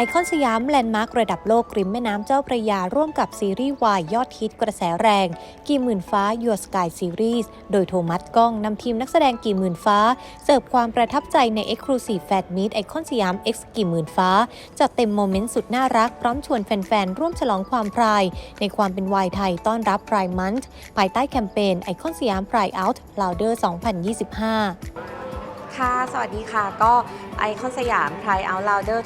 ไอคอนสยามแลนด์มาร์กระดับโลกริมแม่น้ำเจ้าพระยาร่วมกับซีรีส์วายยอดฮิตกระแสแรง กี่หมื่นฟ้า Your Sky Series โดยโทมัสก้องนำทีมนักแสดงกี่หมื่นฟ้า เสิร์ฟความประทับใจใน Exclusive Fan Meet ไอคอนสยาม X กี่หมื่นฟ้า จัดเต็มโมเมนต์สุดน่ารัก พร้อมชวนแฟน ๆ ร่วมฉลองความพราย ในความเป็นวายไทยต้อนรับ Pride Month ภายใต้แคมเปญไอคอนสยาม Pride Out Louder 2025 ค่ะ สวัสดีค่ะ ก็ไอคอนสยาม Pride Out Louder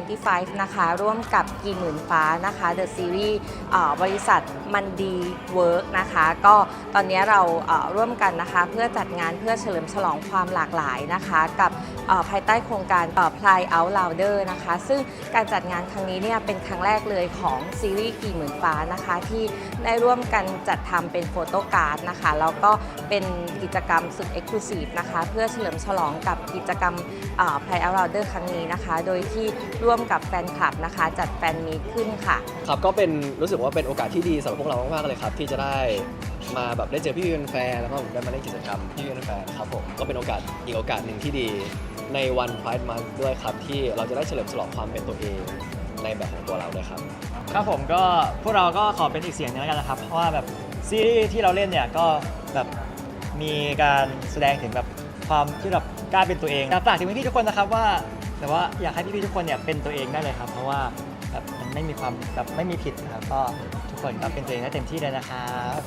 2025 นะคะ ร่วมกับกี่หมื่นฟ้านะคะ The Series เอ่อบริษัทมันดีเวิร์กนะคะ ก็ตอนนี้เราเร่วมกันนะคะ เพื่อจัดงานเพื่อเฉลิมฉลองความหลากหลายนะคะ กับภายใต้โครงการเอ่อ Pride Out Louder นะคะ ซึ่งการจัดงานครั้งนี้เนี่ยเป็นครั้งแรกเลยของซีรีส์กี่หมื่นฟ้านะคะ ที่ได้ร่วมกันจัดทำเป็นโฟโต้การ์ดนะคะ แล้วก็เป็นกิจกรรมสุดเอ็กซ์คลูซีฟนะคะ เพื่อเฉลิมฉลองกับกิจกรรมเอ่อ Pride Out Louder ครั้งนี้นะคะ โดยที่ร่วมกับแฟนคลับนะคะ จัดแฟนมีตขึ้นค่ะ ครับก็เป็นรู้สึกว่าเป็นโอกาสที่ดีสำหรับพวกเรามากๆเลยครับ ที่จะได้มาแบบได้เจอพี่พี่แฟนๆแล้วก็ผมได้มาเล่นกิจกรรมพี่พี่แฟนๆครับผมก็เป็นโอกาสอีกโอกาสหนึ่งที่ดีในวัน Pride Month ด้วยครับ ที่เราจะได้เฉลิมฉลองความเป็นตัวเองในแบบของตัวเราด้วยครับครับผมก็พวกเราก็ขอเป็นอีกเสียงหนึงแล้วกันนะครับ เพราะว่าแบบซีรีส์ที่เราเล่นเนี่ยก็แบบมีการแสดงถึงแบบ ความที่แบบกล้าเป็นตัวเองอยากฝากถึงพี่ๆทุกคนนะครับว่า แต่ว่าอยากให้พี่ๆทุกคนเนี่ยเป็นตัวเองได้เลยครับ เพราะว่าแบบมันไม่มีความแบบไม่มีผิดนะครับก็ทุกคนก็เป็นตัวเองได้เต็มที่เลยนะครับ